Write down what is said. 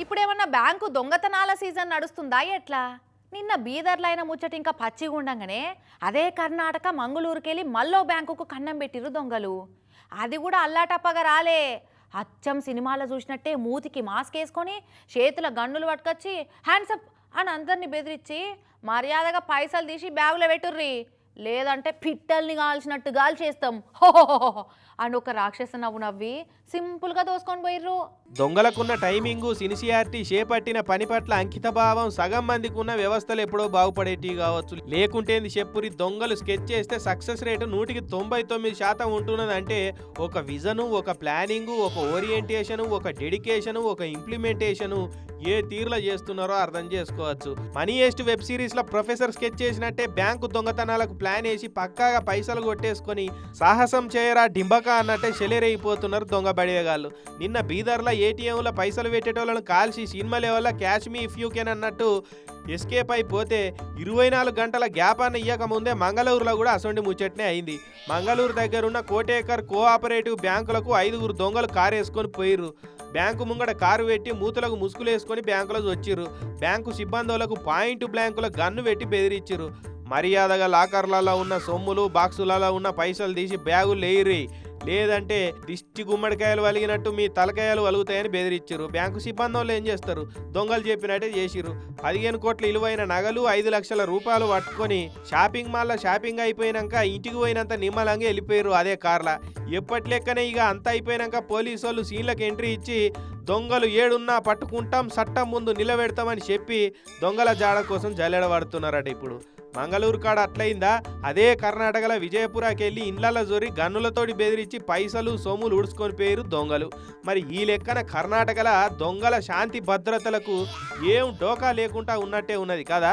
ఇప్పుడేమన్నా bank దొంగతనాల season నడుస్తుందా ఎట్లా? నిన్న బీదర్లైన ముచ్చట ఇంకా పచ్చిగా అదే కర్ణాటక మంగళూరుకెళ్ళి మల్లో బ్యాంకుకు కన్నం పెట్టిరు దొంగలు. అది కూడా అల్లాటప్పగా రాలే. అచ్చం సినిమాలో చూసినట్టే మూతికి మాస్క్ వేసుకొని చేతుల గన్నులు పట్టుకొచ్చి హ్యాండ్సప్ అని అందరిని బెదిరించి మర్యాదగా పైసలు తీసి బ్యాగులో పెట్టుర్రి. లేదంటే పిట్టల్ని కాల్చినట్టు గాలి చేస్తాం అని ఒక రాక్షస నవ్వు నవ్వి సింపుల్గా దోసుకొని పోయిర్రు. దొంగలకున్న టైమింగు సిన్సియారిటీ చేపట్టిన పని పట్ల అంకిత భావం సగం మందికి ఉన్న వ్యవస్థలు ఎప్పుడో బాగుపడేటివి కావచ్చు. లేకుంటేంది చెప్పురి దొంగలు స్కెచ్ చేస్తే సక్సెస్ రేటు నూటికి తొంభై తొమ్మిది శాతం ఉంటున్నదంటే ఒక విజను ఒక ప్లానింగు ఒక ఓరియంటేషను ఒక డెడికేషను ఒక ఇంప్లిమెంటేషను ఏ తీరులో చేస్తున్నారో అర్థం చేసుకోవచ్చు. మనీ ఏస్ట్ వెబ్ సిరీస్లో ప్రొఫెసర్ స్కెచ్ చేసినట్టే బ్యాంకు దొంగతనాలకు ప్లాన్ వేసి పక్కాగా పైసలు కొట్టేసుకొని సాహసం చేయరా డింబక అన్నట్టే చెలరేగిపోతున్నారు దొంగ బడియగాళ్ళు. నిన్న బీదర్లో ఏటీఎంలో పైసలు పెట్టేటోళ్ళను కాల్చి సినిమా లెవెల్లో catch me if you can అన్నట్టు ఎస్కేప్ అయిపోతే ఇరవై నాలుగు గంటల గ్యాప్ అని ముందే మంగళూరులో కూడా అసొంటి ముచ్చట్నే అయింది. మంగళూరు దగ్గర ఉన్న కోటేకర్ కోఆపరేటివ్ బ్యాంకులకు ఐదుగురు దొంగలు కారు వేసుకొని పోయిర్రు. బ్యాంకు ముంగడ కారు పెట్టి మూతలకు ముసుగులు వేసుకొని బ్యాంకులోకి వచ్చిర్రు. బ్యాంకు సిబ్బందులకు పాయింట్ బ్లాంకుల గన్ను పెట్టి బెదిరించిర్రు మర్యాదగా లాకర్లలో ఉన్న సొమ్ములు బాక్సులలో ఉన్న పైసలు తీసి బ్యాగులు లేయిరి లేదంటే దిష్టి గుమ్మడికాయలు వలిగినట్టు మీ తలకాయలు వలుగుతాయని బెదిరించారు బ్యాంకు సిబ్బంది ఏం చేస్తారు? దొంగలు చెప్పినట్టే చేసిరు పదిహేను కోట్ల విలువైన నగలు ఐదు లక్షల రూపాయలు పట్టుకొని షాపింగ్ మాల్లో షాపింగ్ అయిపోయినాక ఇంటికి పోయినంత నిమ్మలంగా వెళ్ళిపోయారు అదే కార్ల. ఎప్పటి లెక్కనే ఇక అంత అయిపోయినాక పోలీసు వాళ్ళు సీన్లకు ఎంట్రీ ఇచ్చి దొంగలు ఏడున్నా పట్టుకుంటాం చట్టం ముందు నిలబెడతామని చెప్పి దొంగల జాడ కోసం జల్లెడబడుతున్నారట ఇప్పుడు. మంగళూరు కాడ అట్లయిందా? అదే కర్ణాటకలో విజయపురాకి వెళ్ళి ఇండ్లలో జోరి గన్నులతోటి బెదిరించి పైసలు సొమ్ములు ఉడుచుకొని పోయారు దొంగలు. మరి ఈ లెక్కన కర్ణాటకల దొంగల శాంతి భద్రతలకు ఏం డోకా లేకుండా ఉన్నట్టే ఉన్నది కదా?